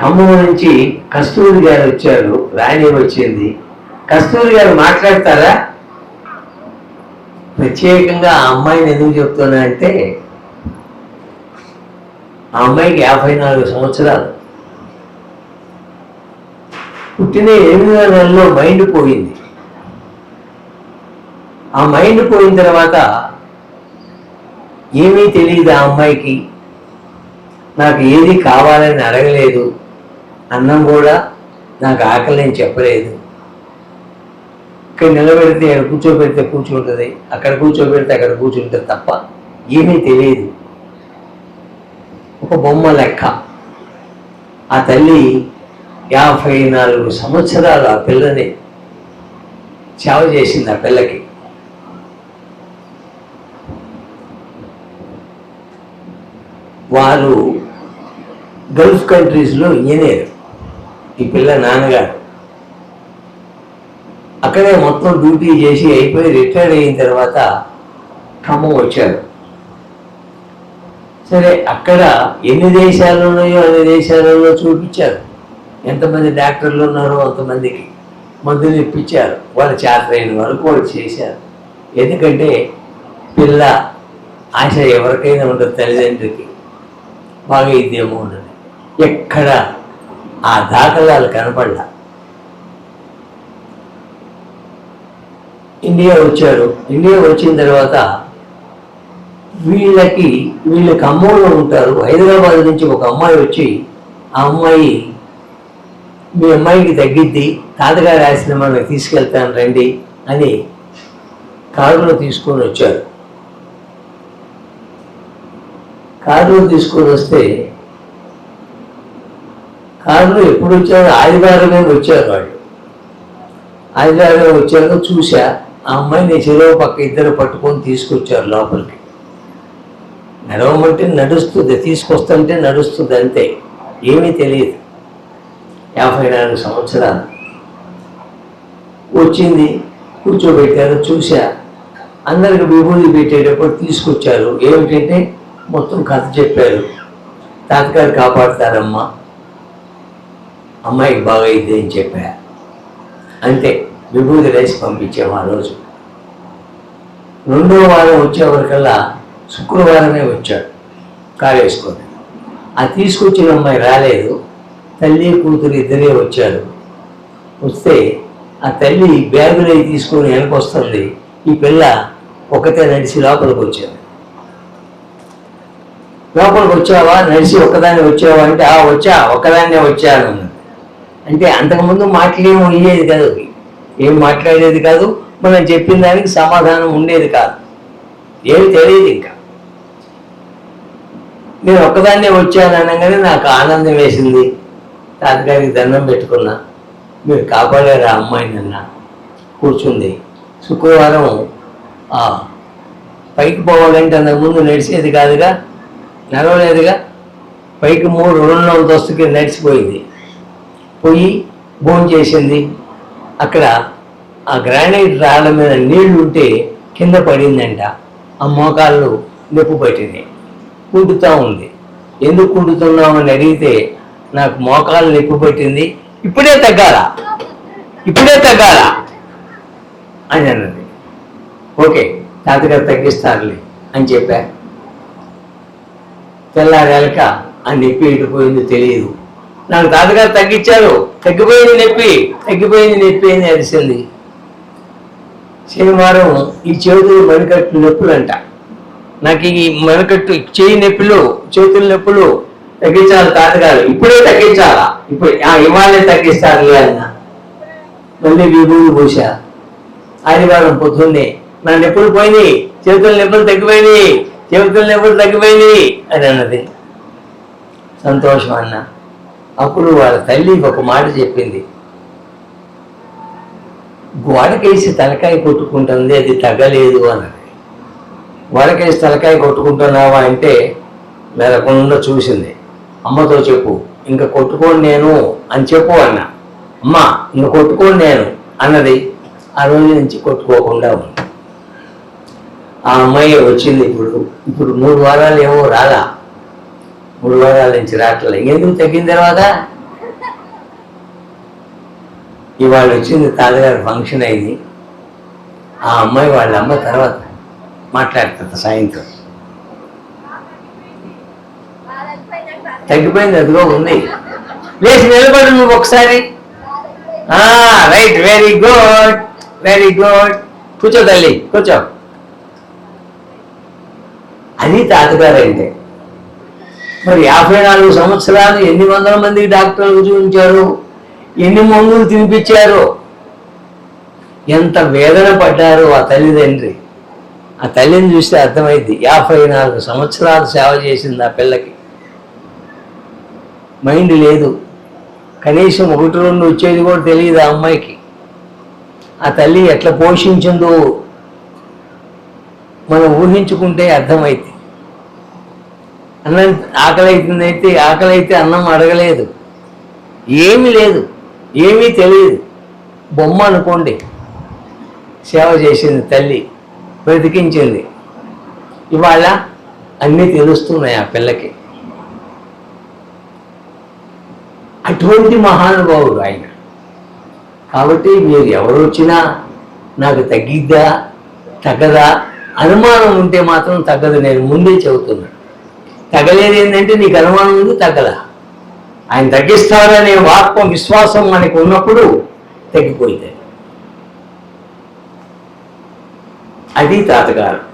ఖమ్మం నుంచి కస్తూరి గారు వచ్చారు రాణి వచ్చింది కస్తూరి గారు మాట్లాడతారా? ప్రత్యేకంగా ఆ అమ్మాయిని ఎందుకు చెప్తున్నా అంటే ఆ అమ్మాయికి యాభై నాలుగు సంవత్సరాలు. పుట్టిన ఎనిమిదో నెలలో మైండ్ పోయింది. ఆ మైండ్ పోయిన తర్వాత ఏమీ తెలియదు ఆ అమ్మాయికి. నాకు ఏది కావాలని అడగలేదు. అన్నం కూడా నాకు ఆకలి నేను చెప్పలేదు. ఇక్కడ నిలబెడితే ఇక్కడ కూర్చోబెడితే కూర్చుంటుంది అక్కడ కూర్చోబెడితే అక్కడ కూర్చుంటుంది తప్ప ఏమీ తెలియదు. ఒక బొమ్మ లెక్క. ఆ తల్లి యాభై నాలుగు సంవత్సరాలు ఆ పిల్లని సేవ చేసింది ఆ పిల్లకి. వారు గల్ఫ్ కంట్రీస్లో ఇంజనీర్. ఈ పిల్ల నాన్నగారు. అక్కడే మొత్తం డ్యూటీ చేసి అయిపోయి రిటైర్ అయిన తర్వాత ఖమ్మం వచ్చారు. సరే అక్కడ ఎన్ని దేశాలు ఉన్నాయో అన్ని దేశాలలో చూపించారు. ఎంతమంది డాక్టర్లు ఉన్నారో అంతమందికి మందులు ఇప్పించారు. వాళ్ళు చేతరైన వరకు వాళ్ళు చేశారు. ఎందుకంటే పిల్ల ఆశ ఎవరికైనా ఉండదు తల్లిదండ్రికి బాగా ఇదేమో ఉన్నది. ఎక్కడ ఆ దాఖలాలు కనపడలా. ఇండియా వచ్చారు. ఇండియా వచ్చిన తర్వాత వీళ్ళకి వీళ్ళు ఖమ్మంలో ఉంటారు. హైదరాబాద్ నుంచి ఒక అమ్మాయి వచ్చి ఆ అమ్మాయి మీ అమ్మాయికి తగ్గిద్ది రాసిన మమ్మల్ని తీసుకెళ్తాను రండి అని కారులో తీసుకొని వచ్చారు. కారులో తీసుకొని వస్తే కారులో ఎప్పుడు వచ్చారు ఆదివారమే వచ్చారు వాళ్ళు ఆదివారం వచ్చాక చూసా ఆ అమ్మాయిని చెరువు పక్క ఇద్దరు పట్టుకొని తీసుకొచ్చారు లోపలికి. నడవమంటే నడుస్తుంది తీసుకొస్తుంటే నడుస్తుంది అంతే. ఏమీ తెలియదు. యాభై నాలుగు సంవత్సరాలు. వచ్చింది కూర్చోబెట్టారు చూసా అందరికి విభూతి పెట్టేటప్పుడు తీసుకొచ్చారు. ఏమిటంటే మొత్తం కథ చెప్పారు. తాతగారు కాపాడతారమ్మా. అమ్మాయికి బాగా అని చెప్పా. అంతే విభూతి రేసి పంపించాము ఆ రోజు. రెండో వారం వచ్చేవరకల్లా శుక్రవారమే వచ్చాడు కారు వేసుకొని ఆ తీసుకొచ్చిన అమ్మాయి రాలేదు తల్లి కూతురు ఇద్దరే వచ్చారు. వస్తే ఆ తల్లి బ్యాగులు అవి తీసుకొని వెనకొస్తుంది ఈ పిల్ల ఒకతే నడిచి లోపలికి వచ్చారు లోపలికి వచ్చావా నడిచి ఒక్కదాన్ని వచ్చావా? అంటే ఆ వచ్చా ఒక్కదాన్నే వచ్చాను అన్నది. అంటే అంతకుముందు మాటలేం అయ్యేది కాదు. ఏం మాట్లాడేది కాదు. మనం చెప్పిన దానికి సమాధానం ఉండేది కాదు. ఏమి తెలియదు ఇంకా. నేను ఒక్కదాన్నే వచ్చాను అనగానే నాకు ఆనందం వేసింది. తాతగారికి దండం పెట్టుకున్నా. మీరు కాపాడారు ఆ అమ్మాయిని అన్న. కూర్చుంది. శుక్రవారం పైకి పోవాలంటే అంతకుముందు నడిచేది కాదుగా నడవలేదుగా పైకి మూడు రెండు అంతస్తుకి నడిచిపోయింది. పోయి భోజనం చేసింది. అక్కడ ఆ గ్రానైట్ రాళ్ళ మీద నీళ్ళు ఉంటే కింద పడిందంట. ఆ మోకాళ్ళు నొప్పి పట్టింది. కుంటుతూ ఉంది. ఎందుకు కుంటుతున్నామని అడిగితే నాకు మోకాలు నొప్పి పట్టింది. ఇప్పుడే తగ్గాల? ఇప్పుడే తగ్గాల? అని అన్నది. ఓకే తాతగారు తగ్గిస్తారులే అని చెప్పా. తెల్లారేలక ఆ నొప్పి ఎటుపోయిందో తెలియదు. నాకు తాతగారు తగ్గించారు. తగ్గిపోయింది నొప్పి. తగ్గిపోయింది నొప్పి అని అరిసింది. శనివారం ఈ చేతులు మణికట్టు నొప్పులు అంట నాకు ఈ మణికట్టు చేయి నొప్పులు చేతుల నొప్పులు తగ్గించాలి తాతగారు. ఇప్పుడే తగ్గించాలా? ఇప్పుడు ఆ ఇవాళే తగ్గిస్తారు అన్న. మళ్ళీ విభూతి పూసా ఆదివారం పొద్దున్నే నా నొప్పులు పోయినాయి చేతుల నొప్పులు తగ్గిపోయినాయి చేతుల నొప్పులు తగ్గిపోయినాయి అని అన్నది. సంతోషం అన్నా. అప్పుడు వాళ్ళ తల్లి ఒక మాట చెప్పింది. గోడకేసి తలకాయ కొట్టుకుంటుంది అది తగ్గలేదు అన్నది. గోడకేసి తలకాయ కొట్టుకుంటున్నావా అంటే మెరకుండా చూసింది. అమ్మతో చెప్పు ఇంకా కొట్టుకోండి నేను అని చెప్పు అన్న. అమ్మ ఇంక కొట్టుకోండి నేను అన్నది. ఆ రోజు నుంచి కొట్టుకోకుండా ఉంది. ఆ అమ్మాయి వచ్చింది ఇప్పుడు. ఇప్పుడు మూడు వారాలు ఏమో రాలా. మూడు వారాల నుంచి రావట్లేదు ఎందుకు తగ్గిన తర్వాత? ఇవాళ వచ్చింది తాతగారు ఫంక్షన్ అయింది ఆ అమ్మాయి వాళ్ళ అమ్మ తర్వాత మాట్లాడుతుంది సాయంత్రం. తగ్గిపోయింది అదిగో ఉంది. లేచి నిలబడు నువ్వు ఒకసారి. Right very good very good కూర్చో తల్లి కూర్చో. అది తాతగారు అంటే. మరి యాభై నాలుగు సంవత్సరాలు ఎన్ని వందల మందికి డాక్టర్లు చూపించారు ఎన్ని మందులు తినిపించారు? ఎంత వేదన పడ్డారు ఆ తల్లిదండ్రి. ఆ తల్లిని చూస్తే అర్థమైంది యాభై నాలుగు సంవత్సరాలు సేవ చేసింది ఆ పిల్లకి. మైండ్ లేదు. కనీసం ఒకటి రెండు వచ్చేది కూడా తెలియదు ఆ అమ్మాయికి. ఆ తల్లి ఎట్లా పోషించిందో మనం ఊహించుకుంటే అర్థమైంది. అన్నం ఆకలి అయితే ఆకలి అయితే అన్నం అడగలేదు. ఏమీ లేదు. ఏమీ తెలియదు. బొమ్మ అనుకోండి. సేవ చేసింది తల్లి బ్రతికించింది. ఇవాళ అన్నీ తెలుస్తున్నాయి ఆ పిల్లకి. అటువంటి మహానుభావుడు ఆయన. కాబట్టి మీరు ఎవరు వచ్చినా నాకు తగ్గిద్దా తగ్గదా? అనుమానం ఉంటే మాత్రం తగ్గదు. నేను ముందే చెబుతున్నాను తగ్గలేదు ఏంటంటే నీకు అనుమానం ఉంది తగ్గల. ఆయన తగ్గిస్తారనే ఆత్మ విశ్వాసం మనకు ఉన్నప్పుడు తగ్గిపోయింది. అది తాతగారు.